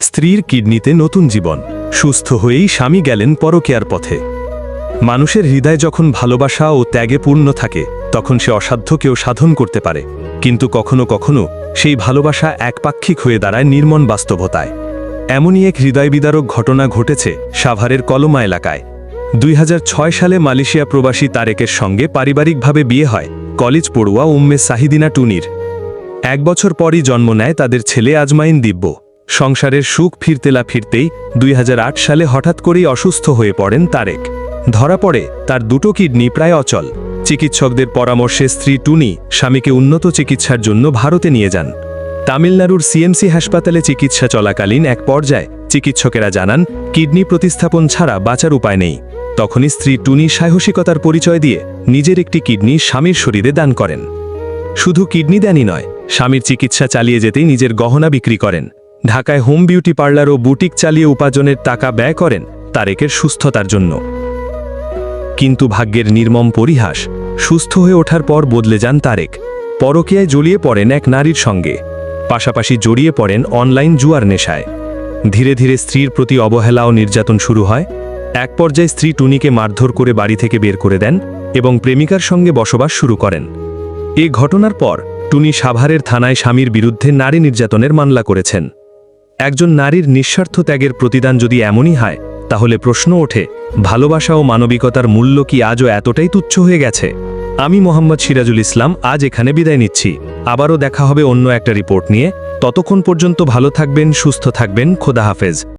স্ত্রীর কিডনিতে নতুন জীবন। সুস্থ হয়েই স্বামী গেলেন পরকেয়ার পথে। মানুষের হৃদয় যখন ভালোবাসা ও ত্যাগে পূর্ণ থাকে, তখন সে অসাধ্যকেও সাধন করতে পারে। কিন্তু কখনো কখনো সেই ভালোবাসা একপাক্ষিক হয়ে দাঁড়ায় নির্মম বাস্তবতায়। এমনই এক হৃদয় বিদারক ঘটনা ঘটেছে সাভারের কলমা এলাকায়। দুই হাজার ছয় সালে মালয়েশিয়া প্রবাসী তারেকের সঙ্গে পারিবারিকভাবে বিয়ে হয় কলেজ পড়ুয়া উম্মে সাহিদিনা টুনির। এক বছর পরই জন্ম নেয় তাদের ছেলে আজমাইন দিব্য। সংসারের সুখ ফিরতেলা ফিরতেই দুই হাজার আট সালে হঠাৎ করেই অসুস্থ হয়ে পড়েন তারেক। ধরা পড়ে তার দুটো কিডনি প্রায় অচল। চিকিৎসকদের পরামর্শে স্ত্রী টুনি স্বামীকে উন্নত চিকিৎসার জন্য ভারতে নিয়ে যান। তামিলনাড়ুর সিএমসি হাসপাতালে চিকিৎসা চলাকালীন এক পর্যায়ে চিকিৎসকেরা জানান, কিডনি প্রতিস্থাপন ছাড়া বাঁচার উপায় নেই। তখনই স্ত্রী টুনি সাহসিকতার পরিচয় দিয়ে নিজের একটি কিডনি স্বামীর শরীরে দান করেন। শুধু কিডনি দেনই নয়, স্বামীর চিকিৎসা চালিয়ে যেতেই নিজের গহনা বিক্রি করেন। ঢাকায় হোম বিউটি পার্লার ও বুটিক চালিয়ে উপার্জনের টাকা ব্যয় করেন তারেকের সুস্থতার জন্য। কিন্তু ভাগ্যের নির্মম পরিহাস, সুস্থ হয়ে ওঠার পর বদলে যান তারেক। পরকীয়ায় জড়িয়ে পড়েন এক নারীর সঙ্গে, পাশাপাশি জড়িয়ে পড়েন অনলাইন জুয়ার নেশায়। ধীরে ধীরে স্ত্রীর প্রতি অবহেলা ও নির্যাতন শুরু হয়। এক পর্যায়ে স্ত্রী টুনিকে মারধর করে বাড়ি থেকে বের করে দেন এবং প্রেমিকার সঙ্গে বসবাস শুরু করেন। এ ঘটনার পর টুনি সাভারের থানায় স্বামীর বিরুদ্ধে নারী নির্যাতনের মামলা করেছেন। একজন নারীর নিঃস্বার্থ ত্যাগের প্রতিদান যদি এমনই হয়, তাহলে প্রশ্ন ওঠে, ভালোবাসা ও মানবিকতার মূল্য কি আজও এতটাই তুচ্ছ হয়ে গেছে? আমি মোহাম্মদ সিরাজুল ইসলাম, আজ এখানে বিদায় নিচ্ছি। আবারও দেখা হবে অন্য একটা রিপোর্ট নিয়ে। ততক্ষণ পর্যন্ত ভালো থাকবেন, সুস্থ থাকবেন, খোদা হাফেজ।